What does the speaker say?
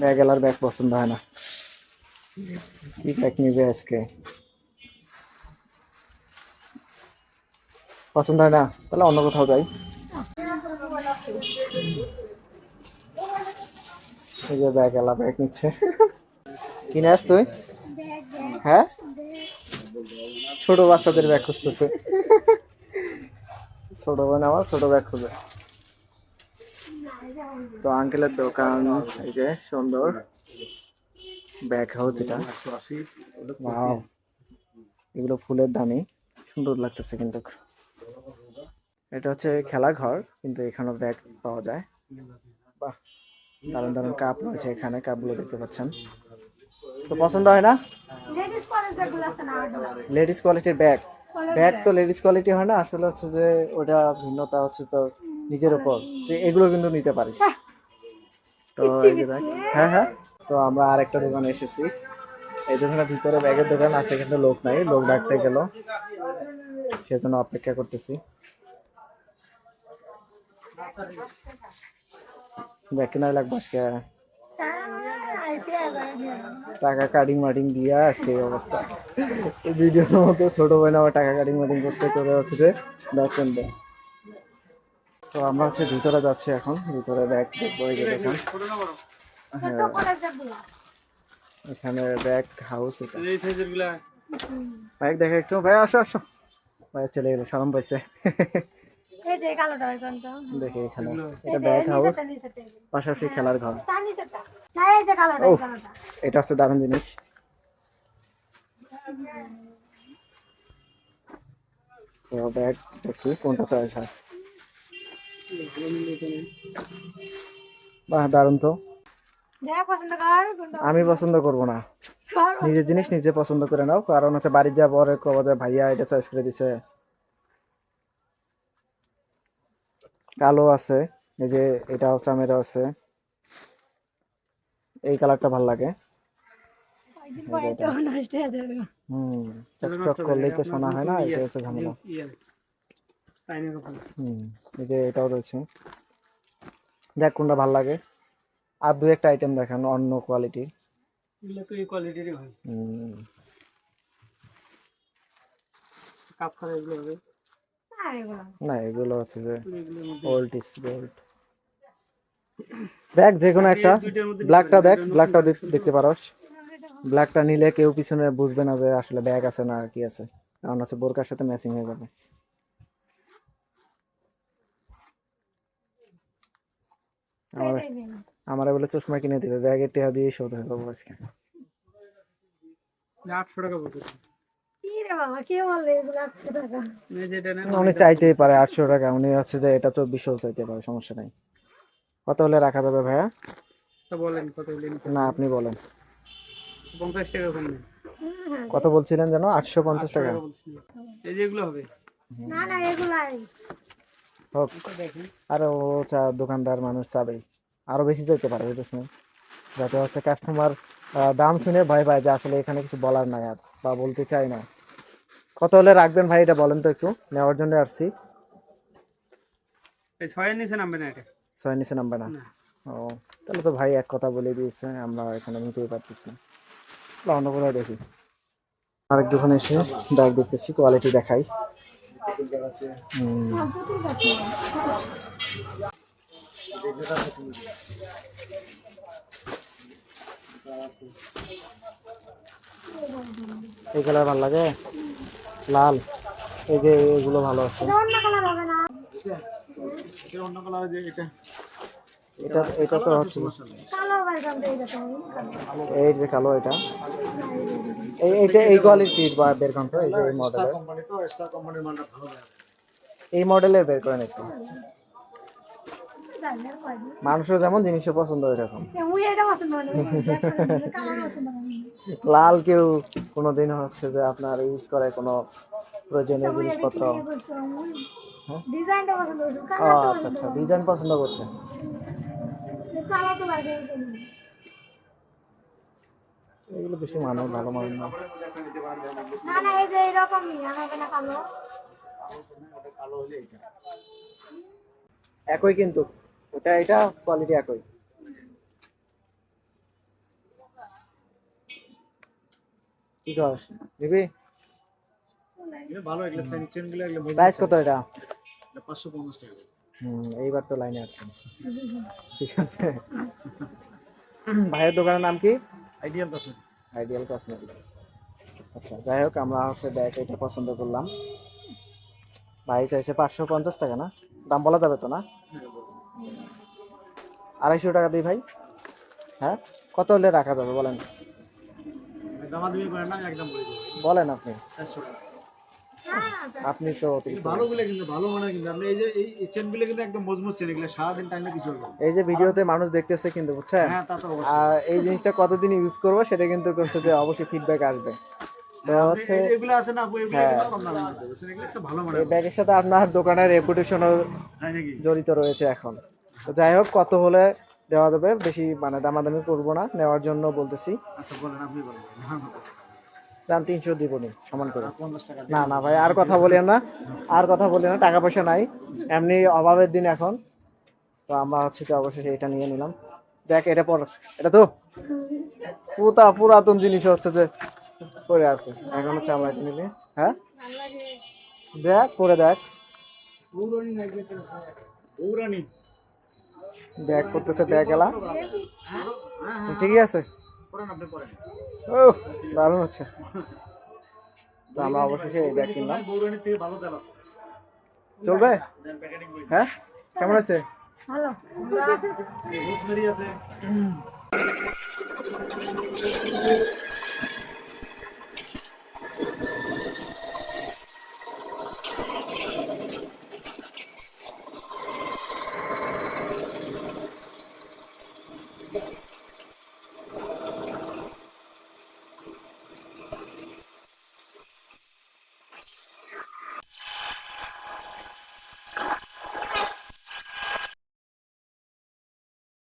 Bag এলার bag পছন্দ হয় না। কি ব্যাগ নিবে আজকে? পছন্দ হয় না? তাহলে অন্য কোথাও যাই। এই যে ব্যাগ এলা ব্যাগ নিচ্ছে। কিনে আস তুই। হ্যাঁ? ছোট বাচ্চাদের ব্যাগ খুঁজতেছে। ছোট বোন আমার, ছোট ব্যাগ খুঁজে। তো আঙ্কেলের দোকান এই যে সুন্দর। ব্যাগ হাউস এটা। এগুলো ফুলের দামি সুন্দর লাগতেছে কিন্তু। এটা হচ্ছে খেলা ঘর কিন্তু এখানেও ব্যাগ পাওয়া যায়। বাহ দারুণ দারুণ কাপ রয়েছে এখানে কাপগুলো দেখতে পাচ্ছেন। তো পছন্দ হয় না। লেডিস কোয়ালিটির ব্যাগ ব্যাগ তো লেডিস কোয়ালিটি হয় না আসলে হচ্ছে যে ওটা ভিন্নতা হচ্ছে তো নিজের উপর। তো এগুলো কিন্তু নিতে পারিস। তো এই যে ব্যাগ হ্যাঁ হ্যাঁ। তো আমরা আরেকটা দোকানে এসেছি। এই দোকানের ভিতরে ব্যাগের দোকান আছে কিন্তু লোক নাই। লোক ডাকতে গেল। সেজন্য অপেক্ষা করতেছি। ব্যাগ কেনার লাগবে আজকে? হ্যাঁ, আইসি আবার নিয়ে। টাকা কাটিং মাটিং দিয়ে আজকে এই অবস্থা। ভিডিওর মধ্যে ছোট বোন আবার টাকা কাটিং মাটিং করছে করে হচ্ছে যে ব্যাগ কিনবে তো আমরা হচ্ছে ভিতরে যাচ্ছি এখন। ভিতরে ব্যাগ দেখব এই যে দেখেন। হ্যাঁ। গুলো। এখানে ব্যাগ হাউস এটা। ব্যাগ দেখে একটু ভাই আসো আসো। ভাই চলে গেলো সরম পাইছে। এই যে এই কালোটা ওই কোনটা? দেখে এখানে। এটা ব্যাগ হাউস। পাশাপাশি খেলার ঘর। তার না, এই যে কালোটা, এই কালোটা। এটা হচ্ছে দারুণ জিনিস। তো ব্যাগ দেখি কোনটা চয়েস হয় বাহ দারুণ তো। আমি পছন্দ করব না। নিজের জিনিস নিজে পছন্দ করে নাও কারণ হচ্ছে বাড়ি যা পরে কব যে ভাইয়া এটা চয়েস করে দিছে। কালো আছে এই যে এটা হচ্ছে আমের আছে। এই কালারটা ভালো লাগে। হুম চকচক করলেই তো শোনা হয় না এটা হচ্ছে ঝামেলা। হুম এই যে এটাও রয়েছে। দেখ কোনটা ভালো লাগে। আর দু একটা আইটেম দেখান অন্য কোয়ালিটি এগুলো তো এই কোয়ালিটিরই হয় হুম। কাপ খারাপ এগুলো হবে? না, এগুলো। হচ্ছে যে ওল্ড ইজ গোল্ড দেখ যে কোনো একটা। ব্ল্যাকটা দেখ ব্ল্যাকটা দেখতে পারোস। ব্ল্যাকটা নিলে কেউ পিছনে বুঝবে না যে আসলে ব্যাগ আছে না কি আছে। কারণ হচ্ছে বোরকার সাথে ম্যাচিং হয়ে যাবে। আমার এই বলে চশমা কিনে দিবে ব্যাগে টেহা দিয়ে শোধ হয়ে যাব আজকে। আটশো টাকা পড়বে কি রে বাবা, কে বলল এগুলো 800 টাকা? এই যেটা উনি চাইতেই পারে আটশো টাকা উনি হচ্ছে যে এটা চব্বিশশো চাইতে পারে সমস্যা নাই। কত হলে রাখা যাবে ভাইয়া? বলেন কত না আপনি বলেন। পঞ্চাশ টাকা কম নেন। হুম, হুম। কত বলছিলেন যেন? আটশো পঞ্চাশ টাকা। টাকা এই যে হবে। না না এগুলাই। হোক আর ও চা দোকানদার মানুষ চাবেই আরও বেশি চাইতে পারে বুঝতে শুনে যাতে হচ্ছে কাস্টমার দাম শুনে ভয় পায় যে আসলে এখানে কিছু বলার নাই আর বা বলতে চাই না। কত হলে রাখবেন ভাই এটা বলেন তো একটু? নেওয়ার জন্য আসছি। ছয়ের নিচে নামবে না এটা? ছয় নিচে নামবে না? না। ও তাহলে তো ভাই এক কথা বলে দিয়েছে আমরা এখানে নিতেই পারতেছি না। অন্য কোথাও দেখি। আরেক দোকানে এসে ব্যাগ দেখতেছি কোয়ালিটি দেখাই। এই কালার ভালো লাগে? লাল। এই যে এগুলো ভালো আছে। এটা অন্য কালার হবে না। এটা তো হচ্ছে। এই যে কালো এটা। এই এইটা এই কোয়ালিটির বা বের করেন তো এই যে এই মডেলের এই মডেলের বের করেন একটু। মানুষের যেমন জিনিসও পছন্দ এরকম না। লাল কেউ কোনোদিন হচ্ছে যে আপনার ইউজ করে কোনো প্রয়োজনীয় জিনিসপত্র করছ? মুই হ্যাঁ? ডিজাইনটা পছন্দ করি ও আচ্ছা আচ্ছা ডিজাইন পছন্দ করছে কালার তো লাগে এগুলো বেশি মানো ভালো মানের না। না এই যে এরকম কালো। একই কিন্তু ওটা এটা কোয়ালিটি একই। কি চেন এইবার তো লাইনে ঠিক আছে। ভাইয়ের দোকানের নাম কি? আইডিয়াল কসমেটিক আইডিয়াল কসমেটিক আচ্ছা যাই হোক আমরা হচ্ছে ব্যাগ এটা পছন্দ করলাম। ভাই চাইছে পাঁচশো পঞ্চাশ টাকা না? দাম বলা যাবে তো না? আড়াইশো টাকা দিই ভাই। হ্যাঁ? কত হলে রাখা যাবে বলেন? বলেন আপনি। চারশো টাকা। আপনি তো অতিরিক্ত ভালো গুলো কিন্তু ভালো মানে কিন্তু আপনি এই যে এই এই চেন কিন্তু একদম মজবুত চেন এগুলো সারাদিন টাইমে কিছু হবে এই যে ভিডিওতে মানুষ দেখতেছে কিন্তু বুঝছেন? হ্যাঁ তা তো অবশ্যই। আর এই জিনিসটা কতদিন ইউজ করব সেটা কিন্তু হচ্ছে যে অবশ্যই ফিডব্যাক আসবে। হ্যাঁ। কিন্তু কম দামে দিতে হবে। এগুলো একটা ভালো এই ব্যাগের সাথে আপনার দোকানের রেপুটেশনও তাই জড়িত রয়েছে এখন। তো যাই হোক কত হলে দেওয়া যাবে? বেশি মানে দামাদামি করব না নেওয়ার জন্য বলতেছি। আচ্ছা বলেন আপনি বলেন দাম তিনশো দিব নি সমান করে। না না ভাই আর কথা বলেন না আর কথা বলেন না টাকা পয়সা নাই। এমনি অভাবের দিন এখন। তো আমরা হচ্ছে তো অবশ্যই এটা নিয়ে নিলাম। দেখ এটা পর এটা তো পুতা পুরাতন জিনিস হচ্ছে যে পরে আছে। এখন হচ্ছে আমরা এটা নিলে হ্যাঁ? দেখ পরে দেখ। ব্যাগ করতেছে ব্যাগ এলা ঠিকই আছে? ও দারুণ হচ্ছে। তো আমরা অবশেষে এই ব্যাগ কিনলাম। থেকে ভালো তেল আছে চলবে? দেন প্যাকেটিং করে হ্যাঁ? কেমন আছে? ভালো। রোজমেরি আছে।